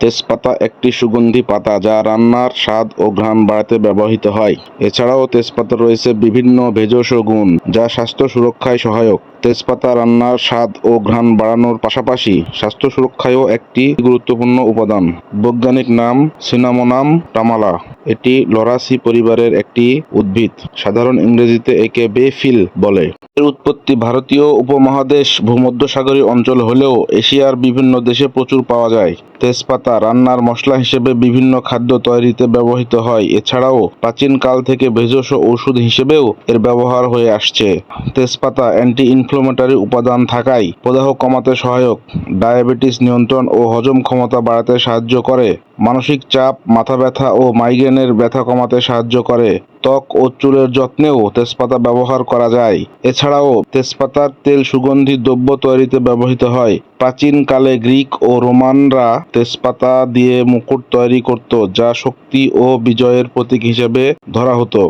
তেজপাতা একটি সুগন্ধি পাতা যা রান্নার স্বাদ ও ঘ্রাণ বাড়াতে ব্যবহৃত হয়। এছাড়াও তেজপাতা রয়েছে বিভিন্ন ভেষজ গুণ যা স্বাস্থ্য সুরক্ষায় সহায়ক। তেজপাতা রান্নার স্বাদ ও ঘ্রাণ বাড়ানোর পাশাপাশি স্বাস্থ্য সুরক্ষায়ও একটি গুরুত্বপূর্ণ উপাদান। বৈজ্ঞানিক নাম সিনামোনাম টামালা। এটি লরাসি পরিবারের একটি উদ্ভিদ। সাধারণ ইংরেজিতে একে বেফিল বলে। এর উৎপত্তি ভারতীয় উপমহাদেশ ভূমধ্যসাগরীয় অঞ্চল হলেও এশিয়ার বিভিন্ন দেশে প্রচুর পাওয়া যায়। তেজপাতা রান্নার মশলা হিসেবে বিভিন্ন খাদ্য তৈরিতে ব্যবহৃত হয়। এছাড়াও প্রাচীনকাল থেকে ভেষজ ঔষধ হিসেবেও এর ব্যবহার হয়ে আসছে। তেজপাতা অ্যান্টি ইনফ্লোমেটরি উপাদান থাকায় প্রদাহ কমাতে সহায়ক। ডায়াবেটিস নিয়ন্ত্রণ ও হজম ক্ষমতা বাড়াতে সাহায্য করে। মানসিক চাপ, মাথা ব্যথা ও মাইগ্রেনের ব্যথা কমাতে সাহায্য করে। ত্বক ও চুলের যত্নেও তেজপাতা ব্যবহার করা যায়। এছাড়াও তেজপাতার তেল সুগন্ধি দ্রব্য তৈরিতে ব্যবহৃত হয়। প্রাচীনকালে গ্রিক ও রোমানরা তেজপাতা দিয়ে মুকুট তৈরি করত, যা শক্তি ও বিজয়ের প্রতীক হিসেবে ধরা হতো।